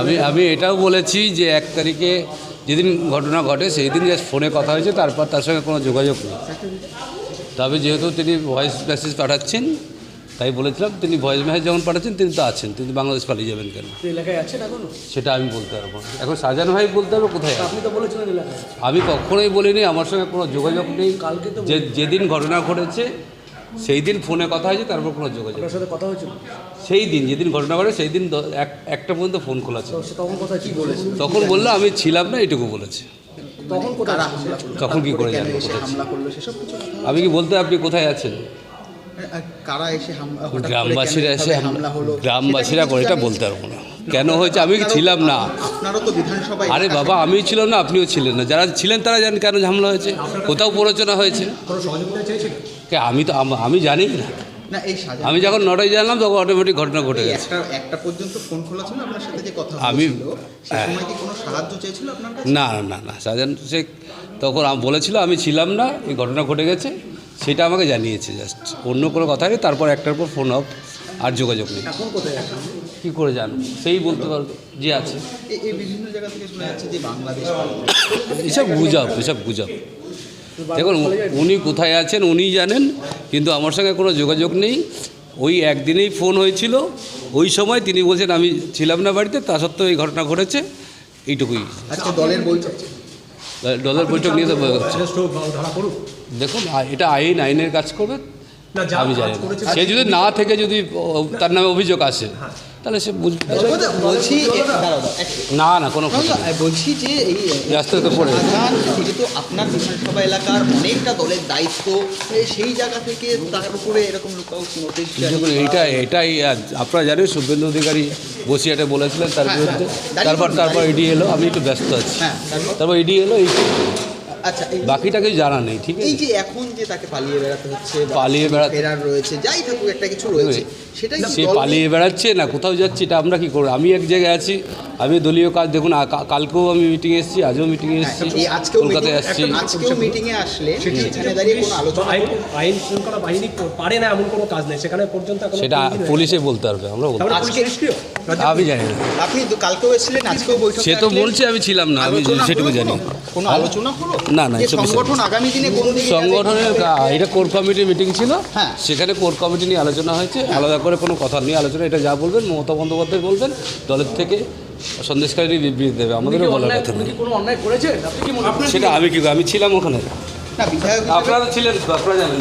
আমি আমি এটাও বলেছি যে এক তারিখে যেদিন ঘটনা ঘটে সেই দিন জাস্ট ফোনে কথা হয়েছে তারপর তার সঙ্গে কোনো যোগাযোগ নেই। তবে যেহেতু তিনি ভয়েস মেসেজ পাঠাচ্ছেন তাই বলেছিলাম তিনি ভয়েস মেসেজ যখন পাঠাচ্ছেন তিনি তো আছেন তিনি বাংলাদেশ পালিয়ে যাবেন কেন? সেটা আমি বলতে পারব এখন শাহজাহান ভাই বলতে হবে কোথায় আপনি তো বলেছিলেন আমি কখনোই বলিনি আমার সঙ্গে কোনো যোগাযোগ নেই। কালকে যে যেদিন ঘটনা ঘটেছে সেই দিন ফোনে কথা হয়েছে তারপর কোনো যোগাযোগ সাথে কথা হয়েছিল? সেই দিন যেদিন ঘটনা ঘটে সেই দিন এক একটা পর্যন্ত ফোন খোলা ছিল। তখন কথা কি বলেছে তখন বলল আমি ছিলাম না এটুকু বলেছে। তখন কোথায় তখন কি করে যাবে জানব আমি কি বলতে আপনি কোথায় আছেন? কারা এসে গ্রামবাসীরা এসে গ্রামবাসীরা করে এটা বলতে পারব না। কেন হয়েছে? আমি ছিলাম না? আরে বাবা আমিও ছিলাম না আপনিও ছিলেন না। যারা ছিলেন তারা জানেন কেন ঝামেলা হয়েছে? কোথাও প্ররোচনা হয়েছে? আমি তো আমি জানি না। আমি যখন নটায় জানলাম তখন অটোমেটিক ঘটনা ঘটে গেছে। একটা পর্যন্ত ফোন খোলা ছিল আপনার সাথে যে কথা আমি- কোনো সাহায্য চেয়েছিল আপনার না না না না শাহজাহান শেখ তখন আম- বলেছিল আমি ছিলাম না এই ঘটনা ঘটে গেছে। সেটা আমাকে জানিয়েছে জাস্ট অন্য কোনো কথা নেই তারপর একটার পর ফোন অফ আর যোগাযোগ নেই। এখন কোথায় আছেন কী করে জানব? সেই বলতে পারবে যে আছে। এই- এই বিভিন্ন জায়গা থেকে শোনা যাচ্ছে যে বাংলাদেশ এসব গুজব এসব গুজব। দেখুন উনি কোথায় আছেন উনিই জানেন কিন্তু আমার সঙ্গে কোনো যোগাযোগ নেই। ওই একদিনেই ফোন হয়েছিল ওই সময় তিনি বলছেন আমি ছিলাম না বাড়িতে তা সত্ত্বেও এই ঘটনা ঘটেছে। এইটুকুই। আজকে দলের বৈঠক। ডলার বৈঠক নিয়ে তো দেখুন এটা আইন আইনের কাজ করবে। আমি জানি সে যদি না থেকে যদি তার নামে অভিযোগ আসে তাহলে সে বুঝবে বলছি না না কোনো কথা বলছি যে এই রাস্তা তো পড়ে যেহেতু আপনার বিধানসভা এলাকার অনেকটা দলের দায়িত্ব সেই জায়গা থেকে তার উপরে এরকম নোটিশ এটাই আপনারা জানেন শুভেন্দু অধিকারী বসিয়াটে বলেছিলেন তার হ্যাঁ, বিরুদ্ধে। হ্যাঁ। তারপর তারপর ইডি এলো আমি একটু ব্যস্ত আছি। হ্যাঁ তারপর। তারপর ইডি এলো এই আচ্ছা বাকিটা কিছু জানা নেই ঠিক এই যে এখন যে তাকে পালিয়ে বেড়াতে হচ্ছে পালিয়ে বেড়াতে- ফেরার রয়েছে যাই থাকুক একটা কিছু রয়েছে সেটাই সে পালিয়ে বেড়াচ্ছে না কোথাও যাচ্ছে এটা আমরা কি করব? আমি এক জায়গায় আছি আমি দলীয় কাজ দেখুন কালকেও আমি মিটিং এসেছি আজও মিটিংয়ে এসেছি হ্যাঁ, কলকাতায় meeting- আসছি মিটিং আলোচনা আইন শৃঙ্খলা বাহিনী পারে না এমন কোনো কাজ নেই সেখানে পর্যন্ত সেটা। পুলিশে বলতে পারবে আমরা আমি জানি না। আপনি কালকেও এসেছিলেন আজকেও বৈঠক সে তো বলছে আমি ছিলাম না আমি সেটুকু জানি। কোনো? আলোচনা হলো? না, না, যে এসব বিষয়ে- সংগঠন আগামী দিনে কোন সংগঠনের এটা কোর কমিটি মিটিং ছিল। হ্যাঁ। সেখানে কোর কমিটি নিয়ে আলোচনা হয়েছে আলাদা করে কোনো কথা নিয়ে আলোচনা এটা যা বলবেন মমতা বন্দ্যোপাধ্যায় বলবেন দলের থেকে সন্দেশকারী বিবৃতি দেবে আমাদেরও বলার কথা নেই। কোনো অন্যায় করেছেন? আপনি কি সেটা আমি কি আমি ছিলাম ওখানে। আপনারা ছিলেন আপনারা জানেন।